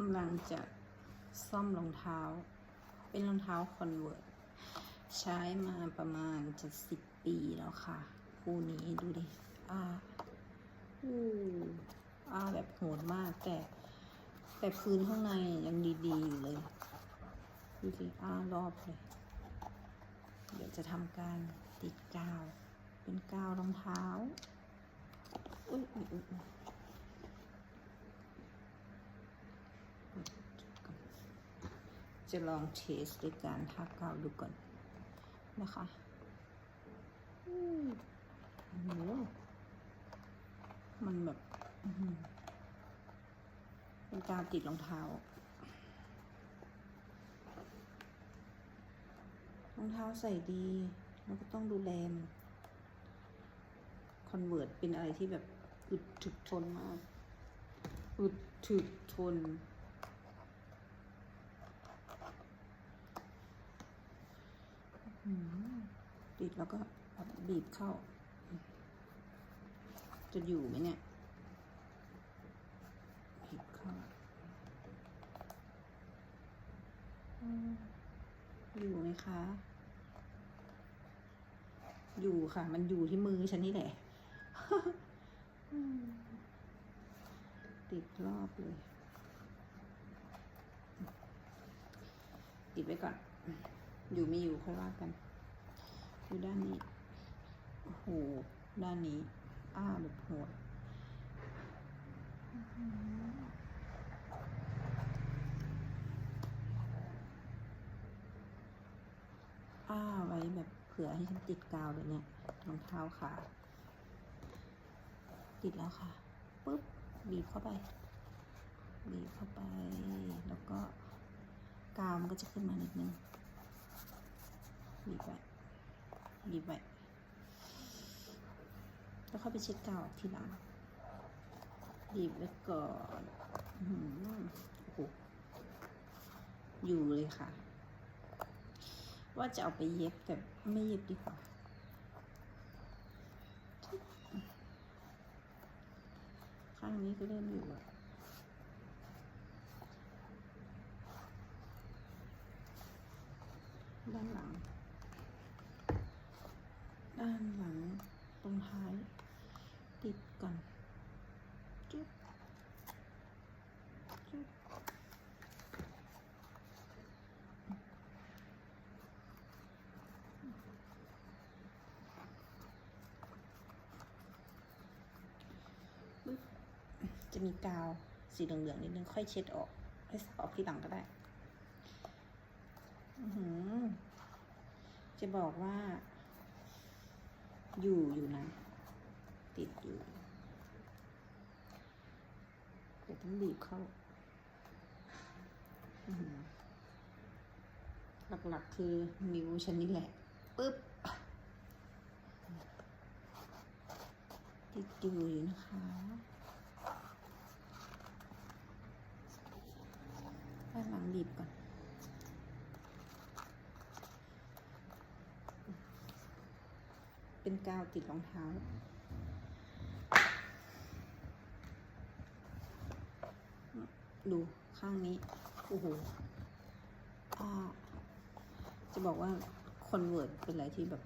กำลังจะซ่อมรองเท้า เป็นรองเท้าคอนเวิร์ตใช้มาประมาณจะสิบปีแล้วค่ะ คู่นี้ดูดิอ่าอู้อ่าแบบโหดมากแต่แต่พื้นข้างในยังดีๆอยู่เลยดูสิอ้ารอบเลย เดี๋ยวจะทำการติดกาว เป็นกาวรองเท้าอุ้ยอุ้ยอุ้ยอุ๊ย จะลองเทสด้วยการทากาวดูก่อนนะคะอืมโอ้โหมันแบบเป็นกาวติดรองเท้ารองเท้าใส่ดี แล้วก็ต้องดูแลคอนเวิร์ตเป็นอะไรที่แบบอึดถึกทนมากอึดถึกทน อืม ติดแล้วก็บีบเข้า จะอยู่ไหมเนี่ยบีบเข้าอยู่ไหมคะ อยู่ค่ะ มันอยู่ที่มือฉันนี่แหละติดรอบเลย ติดไว้ก่อน อยู่ไม่อยู่ค่อยว่ากันดูด้านนี้โอ้โหด้านนี้ อ้าแบบโหดอื้อหืออ้าไว้แบบเผื่อให้ฉันติดกาวเลยเนี่ยรองเท้าขาติดแล้วค่ะปุ๊บบีบเข้าไป บีบเข้าไป แล้วก็กาวมันก็จะขึ้นมานิดนึง บีบไว้บีบไว้แล้วเข้าไปเช็ดกาวทีหลังบีบไว้ก่อนโอ้โหอยู่เลยค่ะ ว่าจะเอาไปเย็บแต่ไม่เย็บดีกว่าข้างนี้ก็เริ่มอยู่อะด้านหลัง ด้านหลังตรงท้าย ติดก่อน จุ๊บจุ๊บจะมีกาวสีเหลืองๆนิดนึงค่อยเช็ดออกให้ซักออกที่หลังก็ได้จะบอกว่า อยู่อยู่นะ ติดอยู่แต่ต้องบีบเข้าอื้อหือหลักๆคือนิ้วฉันนี่แหละปึ๊บติดอยู่อยู่นะคะด้านหลังบีบก่อน เป็นกาวติดรองเท้า ดูข้างนี้ โอ้โหจะบอกว่าคอนเวิร์ตเป็นอะไรที่แบบ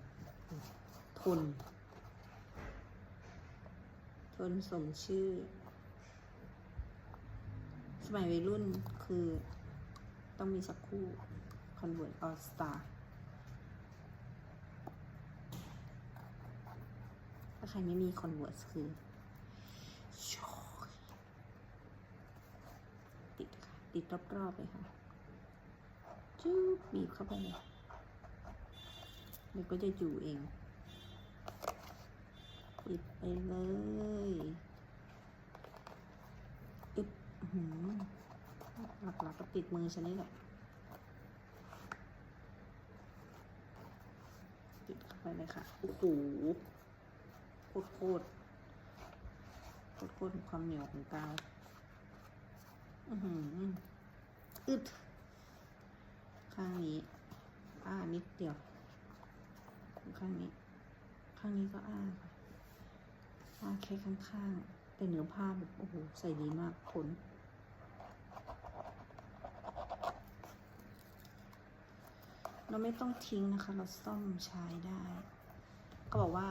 ทน ทนสมชื่อ สมัยวัยรุ่นคือต้องมีสักคู่คอนเวิร์ตออสตา ถ้าใครไม่มีคอนเวิร์สคือติดค่ะ ติดรอบๆเลยค่ะจูบบีบเข้าไปเลยเดี๋ยวก็จะอยู่เอง ปิดไปเลยอึบหือหลักๆก็ติดมือฉันนี่แหละติดเข้าไปเลยค่ะ โอ้โห กดคูดคดคูดความเหนียวของกาวอืออึดข้างนี้ อ้านิดเดียว ข้างนี้ ข้างนี้ก็อ้าอ้าแค่ข้างๆแต่เหนือผ้าแบบโอ้โหใส่ดีมากขนเราไม่ต้องทิ้งนะคะ เราซ่อมใช้ได้ ก็บอกว่า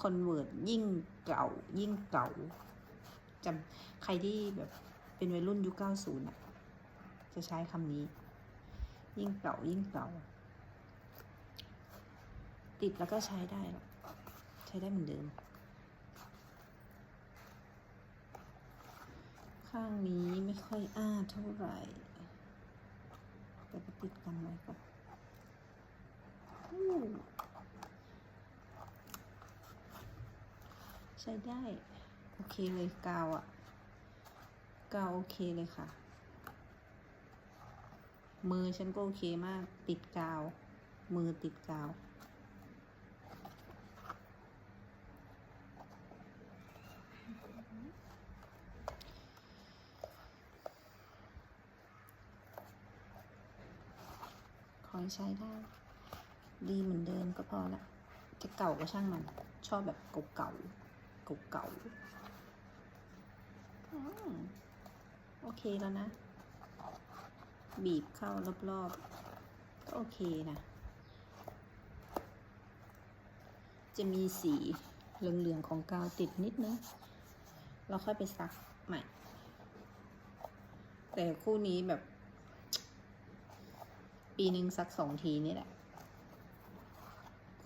คอนเวิร์ตยิ่งเก่า ยิ่งเก่าจำใครที่แบบเป็นวัยรุ่นยุค90อะ จะใช้คำนี้ ยิ่งเก่า ยิ่งเก่า ติดแล้วก็ใช้ได้หรอใช้ได้เหมือนเดิม ข้างนี้ไม่ค่อยอ้าเท่าไหร่แต่ก็ติดกันไว้ก่อนอู้ใช้ได้ โอเคเลยกาวอะกาวโอเคเลยค่ะ มือฉันก็โอเคมาก ติดกาว มือติดกาวขอให้ใช้ได้ ดีเหมือนเดิมก็พอละจะเก่าก็ช่างมัน ชอบแบบเก่าๆ เก่าๆโอเคแล้วนะ บีบเข้ารอบๆก็โอเคนะ จะมีสีเหลืองๆของกาวติดนิดนึงเราค่อยไปซักใหม่ แต่คู่นี้แบบ ปีหนึ่งสักสองทีนี่แหละ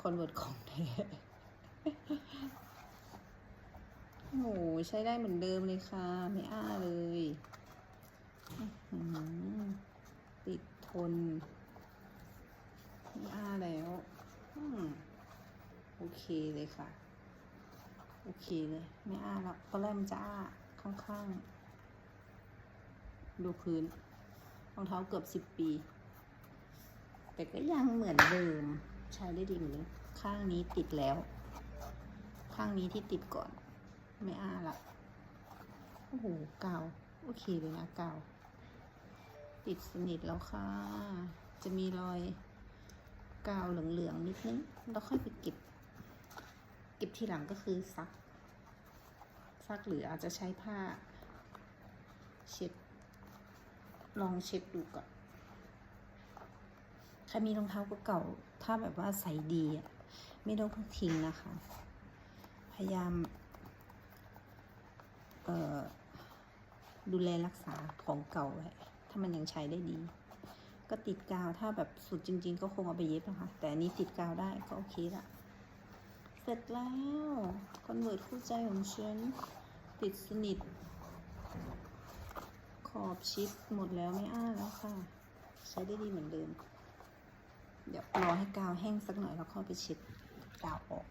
คอนเวิร์ตของแท้ หใช้ได้เหมือนเดิมเลยค่ะ ไม่อ้าเลย ติดทน ไม่อ้าแล้วอโอเคเลยค่ะ โอเคเลย ไม่อ้าแล้วตอนแรกมันจะอ้าข้างๆ ดูพื้นรองเท้าเกือบสิบปี แต่ก็ยังเหมือนเดิม ใช้ได้ดีเหมือนเดิมข้างนี้ติดแล้ว ข้างนี้ที่ติดก่อน ไม่อ้าละโอ้โหกาวโอเคเลยนะกาวติดสนิทแล้วค่ะ จะมีรอยกาวเหลืองๆนิดนึงแล้วค่อยไปเก็บ เก็บทีหลังก็คือซัก ซักหรืออาจจะใช้ผ้า เช็ด ลองเช็ดดูก่อนใครมีรองเท้าเก่าถ้าแบบว่าใส่ดีอะ ไม่ต้องทิ้งนะคะ พยายาม ดูแลรักษาของเก่าไว้ถ้ามันยังใช้ได้ดี ก็ติดกาวถ้าแบบสุดจริง ๆ ก็คงเอาไปเย็บนะคะ แต่อันนี้ติดกาวได้ก็โอเคละเสร็จแล้วคอนเวิร์ตคู่ใจของฉันติดสนิท ขอบชิดหมดแล้วไม่อ้าแล้วค่ะ ใช้ได้ดีเหมือนเดิม เดี๋ยวรอให้กาวแห้งสักหน่อยแล้วค่อยไปเช็ดกาวออก